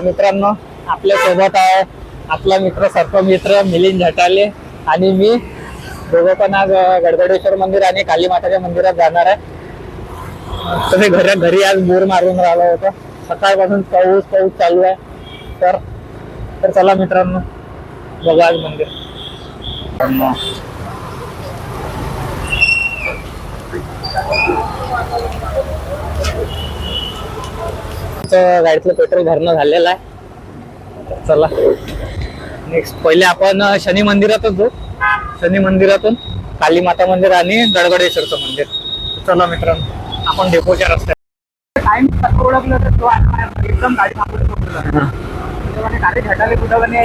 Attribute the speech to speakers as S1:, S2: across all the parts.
S1: मित्रांनो आपल्यासोबत आहे आपला मित्र सर्व मित्र मिलिंद झटाले आणि मी दोघं पण आज गडगडेश्वर मंदिर आणि काली माताच्या मंदिरात जाणार आहे. तसे घरी घरी आज बोर मारून राहिलं होतं. सकाळपासून पाऊस पाऊस चालू आहे. तर तर चला मित्रांनो बघू आज मंदिर. मित्रांनो, आमचं गाडीतलं पेट्रोल भरणं झालेलं आहे. चला. नेक्स्ट पहिले आपण शनी मंदिरातच जाऊ. शनी मंदिरातून काली माता मंदिर आणि गडगडेश्वरचं मंदिर. चला मित्रांनो आपण डेपोच्या रस्त्यात
S2: टाइम ओळखलं तर तो एकदम गाडी थांबवली गाडी कुठं म्हणे.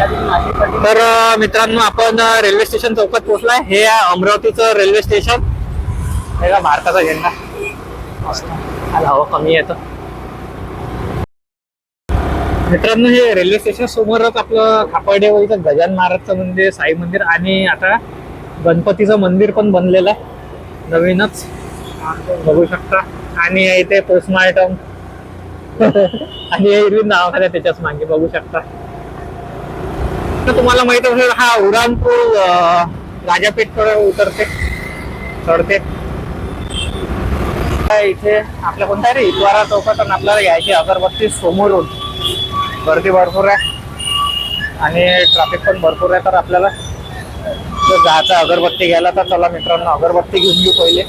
S1: तर मित्रांनो आपण रेल्वे स्टेशन चौकात पोहोचलाय. हे आहे अमरावतीचं रेल्वे स्टेशन. हे का भारताचा झेंडा. हवा हो, कमी येतं. मित्रांनो हे रेल्वे स्टेशन समोरच आपलं खापर्डेवाडीचं गजान महाराजचं मंदिर साई मंदिर आणि आता गणपतीचं मंदिर पण बनलेलं आहे. नवीनच. बघू शकता. आणि इथे पोस्टमार्टम. आणि हे नाव आहे त्याच्याच मागे बघू शकता. तर तुम्हाला माहीत असेल हा उडानपूर राजापेठ उतरते. चढते. इथे आपल्या कोणत्या रे? इतवारा चौकात आणि आपल्याला यायची अगरबत्ती समोरून. गर्दी भरपूर आहे. आणि ट्रॅफिक पण भरपूर आहे तर आपल्याला जर जायचं अगरबत्ती घ्यायला तर चला मित्रांनो अगरबत्ती घेऊन घेऊ पहिले.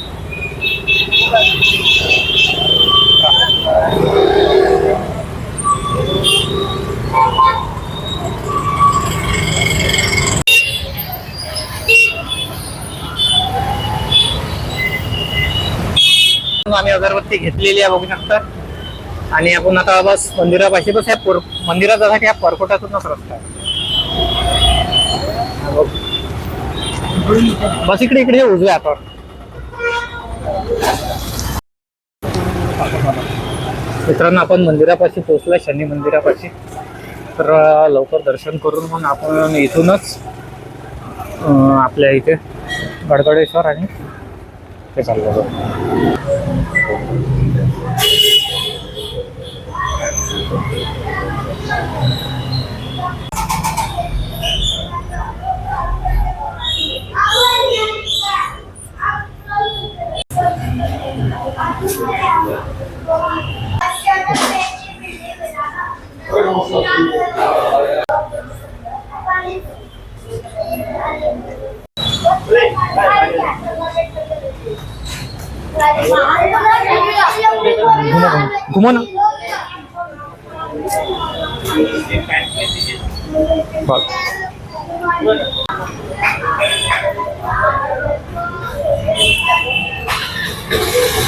S1: आम्ही अगरबत्ती घेतलेली आहे बघू शकता. आणि आपण आता बस मंदिरापाशी बस ह्या पोर मंदिरात जाण्यासाठी ह्या परकोटातूनच रस्ता आहे. बघ. बस इकडे इकडे उजव्या आपण मित्रांनो आपण मंदिरापाशी पोहोचलोय शनी मंदिरापाशी. तर लवकर दर्शन करून मग आपण इथूनच आपल्या इथे गडगडेश्वर आणि ते चाललो जाऊ. घुमो ना. बघ.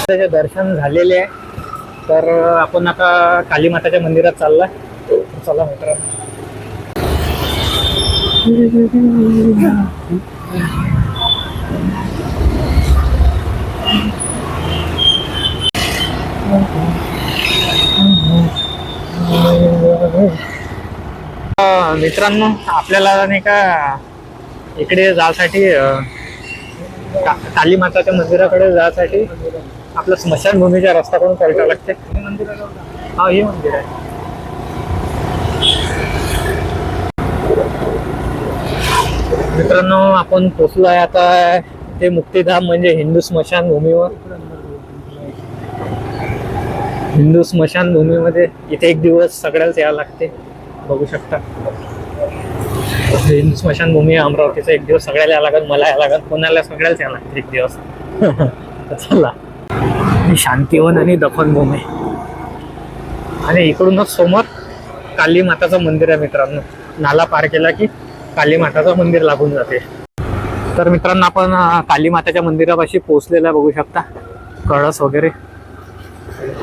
S1: त्याचे दर्शन झालेले आहे. तर आपण आता काली माताच्या मंदिरात चाललाय. चला मित्रांनो. मित्रांनो आपल्याला नाही का इकडे जायसाठी काली माताच्या मंदिराकडे जायसाठी आपलं स्मशानभूमीच्या रस्त्याकडून पलटा लागते. हा हे मंदिर आहे. मित्रांनो आपण पोचलो आहे आता ते मुक्तिधाम म्हणजे हिंदू स्मशानभूमीवर. हिंदू स्मशानभूमीमध्ये इथे एक दिवस सगळ्याच यावं लागते. बघू शकता. हिंदू स्मशानभूमी आहे अमरावतीचा एक दिवस सगळ्याला यावं लागत मला यावं लागत कोणाला सगळ्याच यावं लागते एक दिवस. चला. शांतीवन आणि दफनभूमी. आणि इकडूनच समोर काली माताचं मंदिर आहे मित्रांनो. नाला पार केला की काली माताचं मंदिर लागून जाते. तर मित्रांनो आपण काली माताच्या मंदिरापाशी पोहोचलेला बघू शकता. कळस वगैरे.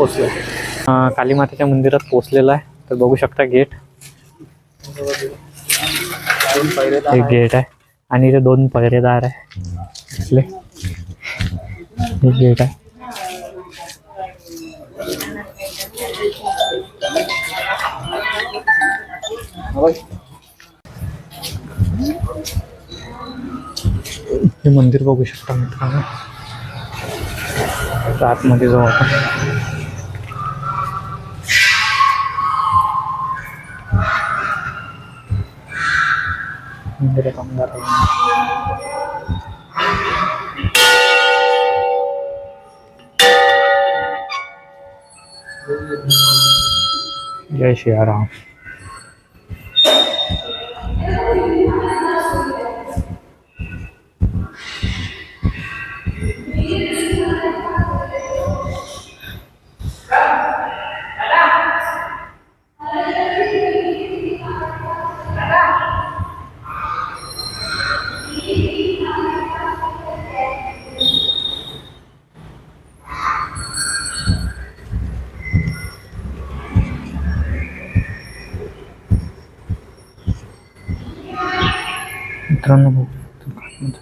S1: पोचलो. काली मातेच्या मंदिरात पोहोचलेला आहे. तर बघू शकता गेट. एक गेट आहे. आणि इथे दोन पहिरेदार आहे. एक गेट आहे. हे मंदिर बघू शकता मित्रांनो. आतमध्ये जाऊ आपण. मंदिरात अंधार आहे जय मित्रांनो बघू शकतो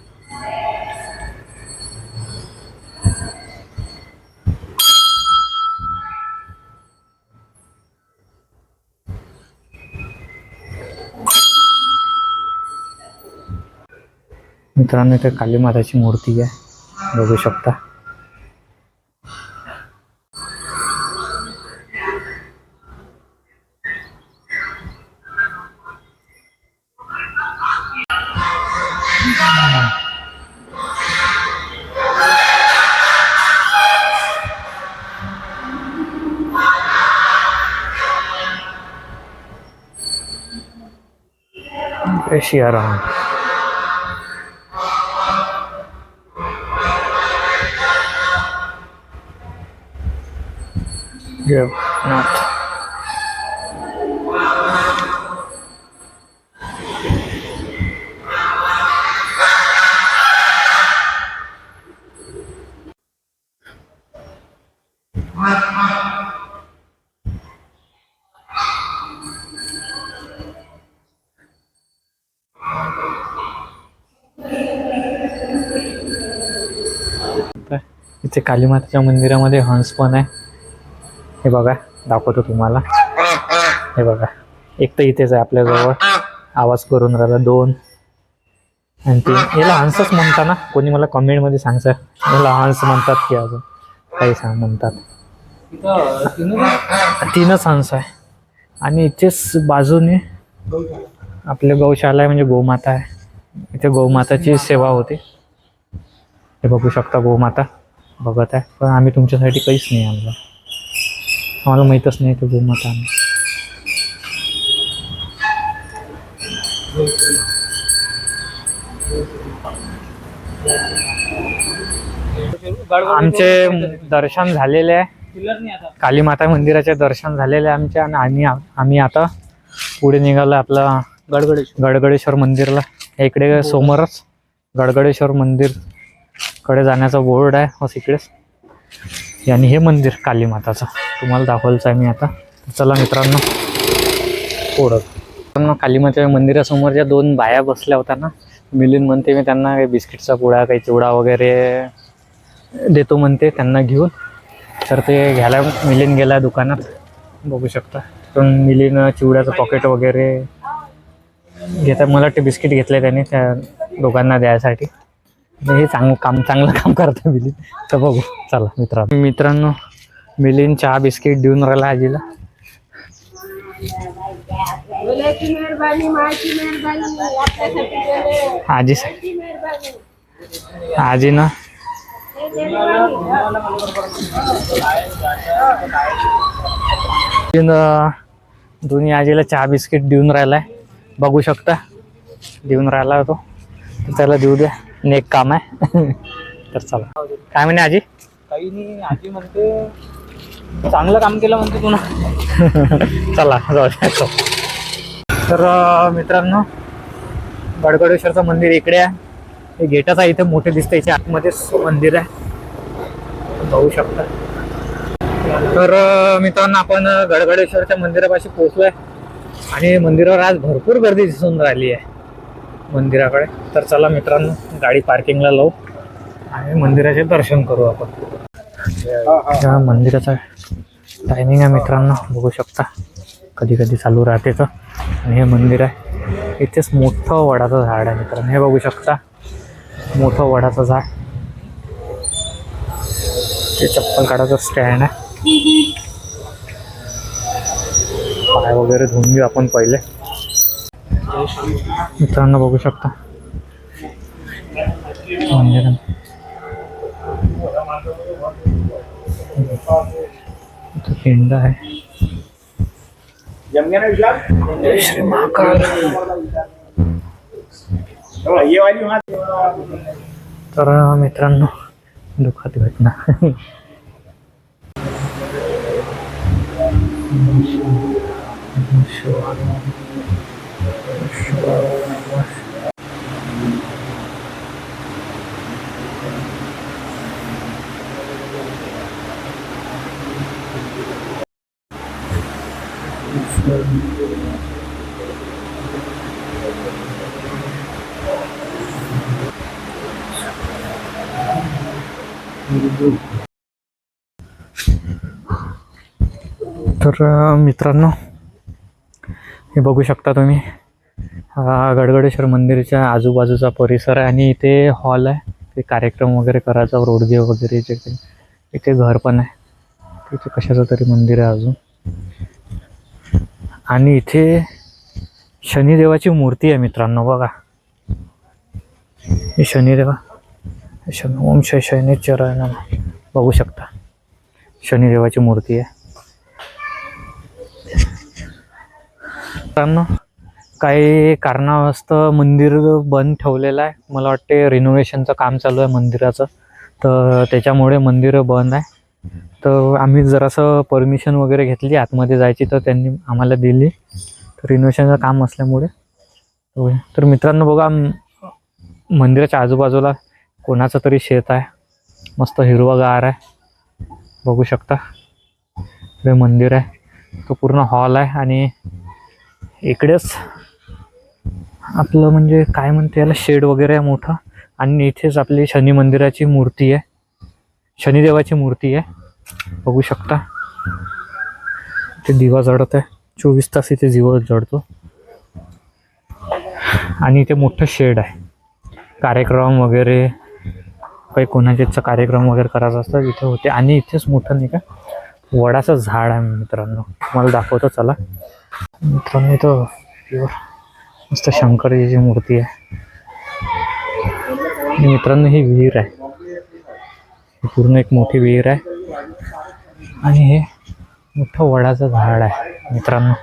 S1: मित्रांनो इथे काली माताची मूर्ती आहे. बघू शकता. siaran. Yeah, not. इथे कालीमाताच्या मंदिरामध्ये हंस पण आहे. हे बघा दाखवतो तुम्हाला. हे बघा एक तर इथेच आहे आपल्याजवळ. आवाज करून राहिला दोन आणि तीन. याला हंसच म्हणता ना? कोणी मला कमेंटमध्ये सांगतं. याला हंस म्हणतात की अजून. काही सांग म्हणतात. तीनच हंस आहे. आणि इथेच बाजूने आपले गौशाला आहे म्हणजे गोमाता आहे. इथे गोमाताची सेवा होते. हे बघू शकता गोमाता. बघत आहे. पण आम्ही तुमच्यासाठी काहीच नाही आणलं. आम्हाला माहीतच नाही ते गोमाता आम्ही आमचे दर्शन झालेले आहे. काली माता मंदिराचे दर्शन झालेले आहे आमचे आणि आम्ही आम्ही आता पुढे निघालो आपलं
S2: गडगडेश्वर.
S1: गडगडेश्वर मंदिरला. इकडे समोरच गडगडेश्वर मंदिर कडे जाण्याचा बोर्ड आहे बस इकडेच. आणि हे मंदिर काली माताचं. तुम्हाला दाखवायचं आहे मी आता. चला मित्रांनो. पुढं मित्रांनो काली मातेच्या मंदिरासमोर ज्या दोन बाया बसल्या होत्या ना. मिलिंद म्हणते मी त्यांना काही बिस्किटचा पुडा काही चिवडा वगैरे देतो म्हणते त्यांना घेऊन. तर ते घ्यायला मिलिंद गेला दुकानात. बघू शकता. पण मिलिन चिवड्याचं पॉकेट वगैरे घेतात. मला वाटते बिस्किट घेतले त्याने त्या दोघांना द्यायसाठी. हे चांगलं काम चांगलं काम करतं मिलिंद. तर बघू चला मित्रांनो. मित्रांनो मिलिंद चहा बिस्किट देऊन राहिला आजीला.
S3: मेहरबानी
S1: आजीनं मिलिंद दोन्ही आजीला चहा बिस्किट देऊन राहिलाय. बघू शकता. देऊन राहिला तो. त्याला देऊ द्या. आणि एक काम आहे. तर चला. काय म्हणे आजी?
S2: काही नाही आजी म्हणते चांगलं काम केलं म्हणते तू ना.
S1: चला जाऊ. तर मित्रांनो गडगडेश्वरचं मंदिर इकडे आहे. हे गेटच आहे इथे मोठे दिसतं याच्या आतमध्येच मंदिर आहे. बघू शकता. तर मित्रांनो आपण गडगडेश्वरच्या मंदिरापाशी पोहोचलोय. आणि मंदिरावर आज भरपूर गर्दी दिसून राहिली आहे. मंदिराकडे. तर चला मित्रांनो गाडी पार्किंगला लावू आणि मंदिराचे दर्शन करू आपण. या मंदिराचा टायमिंग आहे मित्रांनो बघू शकता. कधी कधी चालू राहते तर. आणि हे मंदिर आहे. इथेच मोठं वडाचं झाड आहे मित्रांनो. हे बघू शकता. मोठं वडाचं झाड. ते चप्पल काढायचं स्टँड आहे. पाय वगैरे धुवून घेऊ आपण पहिले. मित्रांनो बघू शकता. मंदिर पिंड आहे. श्री महाकाल तर मित्रांनो दुःखात घटना. शिवाय तर मित्रांनो हे बघू शकता तुम्ही. हा गडगडेश्वर मंदिरच्या आजूबाजूचा परिसर आहे आणि इथे हॉल आहे. ते कार्यक्रम वगैरे करायचा रोडगे वगैरे जे इथे घर पण आहे. तिथे कशाचं तरी मंदिर आहे अजून. आणि इथे शनिदेवाची मूर्ती आहे मित्रांनो बघा. हे शनिदेवा शन ओम शय शनिचर बघू शकता. शनिदेवाची मूर्ती आहे. कारण काही कारणास्तव मंदिर बंद ठेवलेलं आहे. मला वाटते रिनोव्हेशनचं काम चालू आहे मंदिराचं. तर त्याच्यामुळे मंदिर बंद आहे. तर आम्ही जरासं परमिशन वगैरे घेतली. आतमध्ये जायची तर त्यांनी आम्हाला दिली. तर रिनोव्हेशनचं काम असल्यामुळे. तर मित्रांनो बघा मंदिराच्या आजूबाजूला कोणाचं तरी शेत आहे. मस्त हिरवगार आहे. बघू शकता. हे मंदिर आहे. तो पूर्ण हॉल आहे आणि इकडेच आपलं म्हणजे काय म्हणते याला शेड वगैरे आहे मोठं. आणि इथेच आपली शनी मंदिराची मूर्ती आहे. शनिदेवाची मूर्ती आहे. बघू शकता. ते दिवा जळत आहे. चोवीस तास इथे दिवा जळतो आणि इथे मोठं शेड आहे. कार्यक्रम वगैरे काही कोणाच्याचा कार्यक्रम वगैरे करायचा असतात इथे होते. आणि इथेच मोठं नाही का? वडाचं झाड आहे मित्रांनो. तुम्हाला दाखवतो चला. मित्रांनो इथं प्युअर मस्त शंकरजीची मूर्ती आहे. मित्रांनो ही विहीर आहे. पूर्ण एक मोठी विहीर आहे. आणि हे मोठं वडाचं झाड आहे मित्रांनो.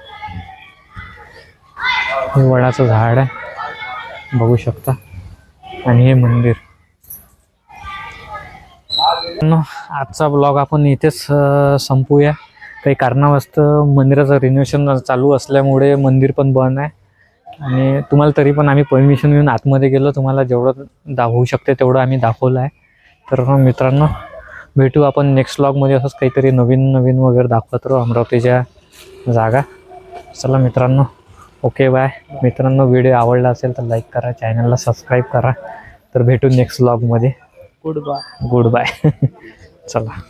S1: हे वडाचं झाड आहे. बघू शकता. आणि हे मंदिर. मित्रांनो, आजचा ब्लॉग आपण इथेच संपूया. काही कारणावस्त मंदिराचं रिनोव्हेशन चालू असल्यामुळे मंदिर पण बंद आहे. आणि तुम्हाला तरी पण आम्ही परमिशन घेऊन आतमध्ये गेलो. तुम्हाला जेवढं दाखवू शकते तेवढं आम्ही दाखवलं आहे. तर मित्रांनो भेटू आपण नेक्स्ट ब्लॉगमध्ये असंच काहीतरी नवीन नवीन वगैरे दाखवत राहू अमरावतीच्या जागा. चला मित्रांनो ओके बाय मित्रांनो व्हिडिओ आवडला असेल तर लाईक करा चॅनलला सबस्क्राईब करा. तर भेटू नेक्स्ट ब्लॉगमध्ये
S2: गुड बाय
S1: गुड बाय चला.